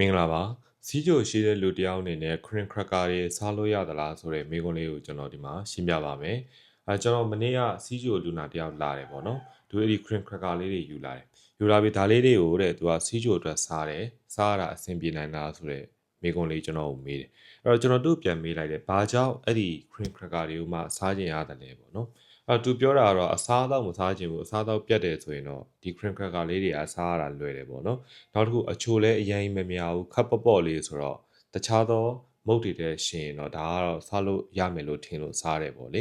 မင်္ဂလာပါစီးကြိုရှိတဲ့လူတစ်ယောက်အနေနဲ့ cream cracker တွေစားလို့ရသလားဆိုတဲ့မေးခွန်းလေးကိုကျွန်တော်ဒီမှာရှင်းပြပါမယ်အဲကျွန်တော်မနေ့ကစီးကြိုလူနာတစ်ယောက်လာတယ်ပေါ့နော်သူအဲ့ဒီ cream cracker လေးတွေယူလာတယ်ယူလာပြီးဒါလေးတွေကိုတဲ့သူကစီးကြိုအတွက်စားတယ်စားရတာအဆင်ပြေနိုင်လားဆိုတဲ့ မေးခွန်းလေးကျွန်တော်ကိုမေးတယ်အဲ့တော့ကျွန်တော်တို့ပြန်မေးလိုက်တယ်ဘာကြောင့်အဲ့ဒီ cream cracker တွေကိုမှစားကျင်ရတယ်လဲပေါ့နော်အဲသူပြောတာကတော့အစားအသောက်မစားခြင်းဘူးအစားအသောက်ပြတ်တယ်ဆိုရင်တော့ဒီ cream cracker လေးတွေကစားရတာလွယ်တယ်ပေါ့နော်နောက်တစ်ခုအချိုလည်းအရင်မများဘူးခပ်ပေါ့ပေါ့လေးဆိုတော့တခြားသောမုတ်တွေတဲ့ရှင်တော့ဒါကတော့စားလို့ရမယ်လို့ထင်လို့စားတယ်ပေါ့လေ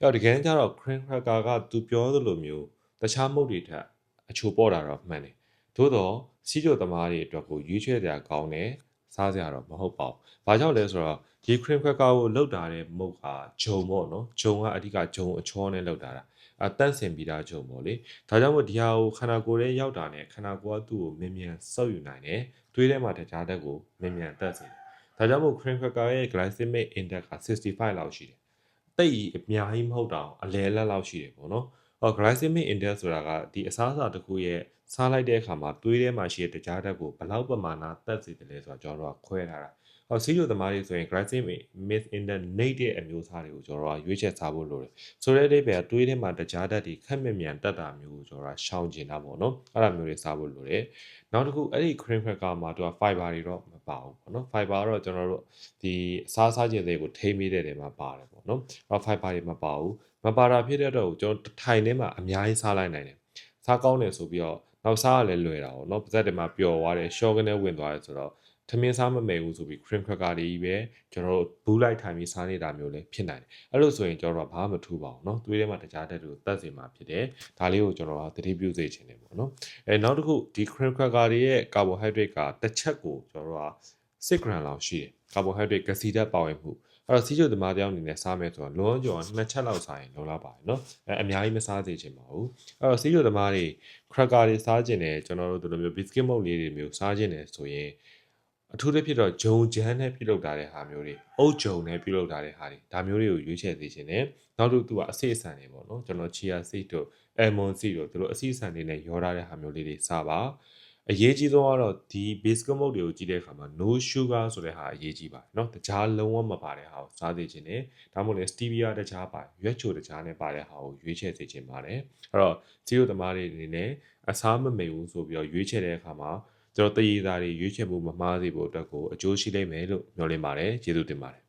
အဲ့တော့ဒီကနေ့ကျတော့ cream cracker ကသူပြောသလိုမျိုးတခြားမုတ်တွေထက်အချိုပေါ့တာတော့မှန်တယ်သို့တော့စီးကြိုသမားတွေအတွက်ကိုရွေးချယ်ကြကောင်းတယ် စားကြရတော့မဟုတ်ပါဘူး။ဘာကြောင့်လဲဆိုတော့ဒီ cream cracker ကိုလောက်တာတဲ့မုတ်ကဂျုံပေါ့နော်။ဂျုံကအဓိကဂျုံအချောနဲ့လောက်တာတာ။အတန့်စင်ပြီးသားဂျုံပေါ့လေ။ဒါကြောင့်မို့ဒီဟာကိုခန္ဓာကိုယ်ထဲရောက်တာနဲ့ခန္ဓာကိုယ်ကသူ့ကိုမြင်မြန်ဆုပ်ယူနိုင်တယ်။တွေးထဲမှာတခြားတက်ကိုမြင်မြန်တက်စေတယ်။ဒါကြောင့်မို့ cream cracker ရဲ့ glycemic index က65လောက်ရှိတယ်။တိတ်ကြီးအများကြီးမဟုတ်တော့အလဲလက်လောက်ရှိတယ်ပေါ့နော်။အော် glycemic index ဆိုတာကဒီအစားအစာတစ်ခုရဲ့ စားလိုက်တဲ့အခါမှာသွေးထဲမှာရှိတဲ့တကြားဓာတ်ကိုဘယ်လောက်ပမာဏတက်စေတယ်လဲဆိုတော့ကျွန်တော်တို့ကခွဲထားတာ။ဟောဆီယိုသမားတွေဆိုရင် glycemic myth index နေတဲ့အမျိုးအစားတွေကိုကျွန်တော်တို့ကရွေးချယ်စားဖို့လိုတယ်။ဆိုတဲ့အဓိပ္ပာယ်သွေးထဲမှာတကြားဓာတ်တွေခက်မြမြန်တက်တာမျိုးကိုကျွန်တော်တို့ကရှောင်ကျင်တာပေါ့နော်။အဲ့ဒါမျိုးတွေစားဖို့လိုတယ်။နောက်တစ်ခုအဲ့ဒီ cream cracker မှာသူက fiber တွေတော့မပါဘူးပေါ့နော်။ fiber တော့ကျွန်တော်တို့ဒီအစားစားခြင်းတွေကိုထိမိတဲ့နေရာမှာပါတယ်ပေါ့နော်။အဲ့ fiber တွေမပါဘူး။မပါတာဖြစ်တဲ့အတွက်ကျွန်တော်ထိုင်ထဲမှာအများကြီးစားလိုက်နိုင်တယ်။စားကောင်းတယ်ဆိုပြီးတော့ နောက်စားရလဲလွယ်တာပေါ့နော်။ပါဇက်တွေမှာပျော်သွားတယ်ရှော့ကနေဝင်သွားတယ်ဆိုတော့ထမင်းစားမမယ်ဘူးဆိုပြီး cream cracker တွေကြီးပဲကျွန်တော်တို့ဘူးလိုက်ထိုင်ပြီးစားနေတာမျိုးလည်းဖြစ်နိုင်တယ်အဲ့လိုဆိုရင်ကျွန်တော်တို့ဘာမှမထူပါဘူးเนาะသွေးထဲမှာတခြားဓာတ်တွေကိုတတ်စေမှာဖြစ်တယ်ဒါလေးကိုကျွန်တော်ကသတိပြုစေချင်တယ်ပေါ့เนาะအဲနောက်တစ်ခုဒီ cream cracker တွေရဲ့ carbohydrate ကတစ်ချက်ကိုကျွန်တော်တို့က 6 gram လောက်ရှိတယ်ကာဘိုဟိုက်ဒရိတ်ကစီဓာတ်ပါဝင်မှုအဲ့တော့စီးကျုပ်သမားတယောက်အနေနဲ့စားမယ်ဆိုတော့လွန်ကျော်နှစ်ချက်လောက်စားရင်လုံလောက်ပါတယ်နော်အဲအများကြီးမစားသေးချင်ပါဘူးအဲ့တော့စီးကျုပ်သမားတွေ cracker တွေစားခြင်းတယ်ကျွန်တော်တို့ဒီလိုမျိုး biscuit မုတ်လေးတွေမျိုးစားခြင်းတယ်ဆိုရင်အထူးသဖြင့်တော့ဂျုံဂျမ်းနဲ့ပြုလုပ်တာတဲ့ဟာမျိုးတွေအုတ်ဂျုံနဲ့ပြုလုပ်တာတဲ့ဟာတွေဒါမျိုးတွေကိုရွေးချယ်သေးခြင်းတယ်နောက်တစ်ခုကအစိအဆန်တွေပေါ့နော်ကျွန်တော် chia seed တို့ almond seed တို့တို့အစိအဆန်တွေနဲ့ရောထားတဲ့ဟာမျိုးလေးတွေစားပါ အရေးကြီးဆုံးကတော့ဒီ basic mode တွေကိုကြည့်တဲ့အခါမှာ no sugar ဆိုတဲ့ဟာအရေးကြီးပါတယ်เนาะတခြားလုံးဝမပါတဲ့ဟာကိုစားသေးခြင်းနဲ့ဒါမှမဟုတ်လည်း stevia တခြားပါရွက်ချိုတခြားနဲ့ပါတဲ့ဟာကိုရွေးချယ်သေးခြင်းပါတယ်အဲ့တော့ဇီရိုသမားတွေအနေနဲ့အစားမမိတ်ဘူးဆိုပြီးတော့ရွေးချယ်တဲ့အခါမှာကျွန်တော်တည်ရည်သားတွေရွေးချယ်မှုမမှားစေဖို့အတွက်ကိုအကျိုးရှိလိမ့်မယ်လို့မျှော်လင့်ပါတယ်ကျေးဇူးတင်ပါတယ်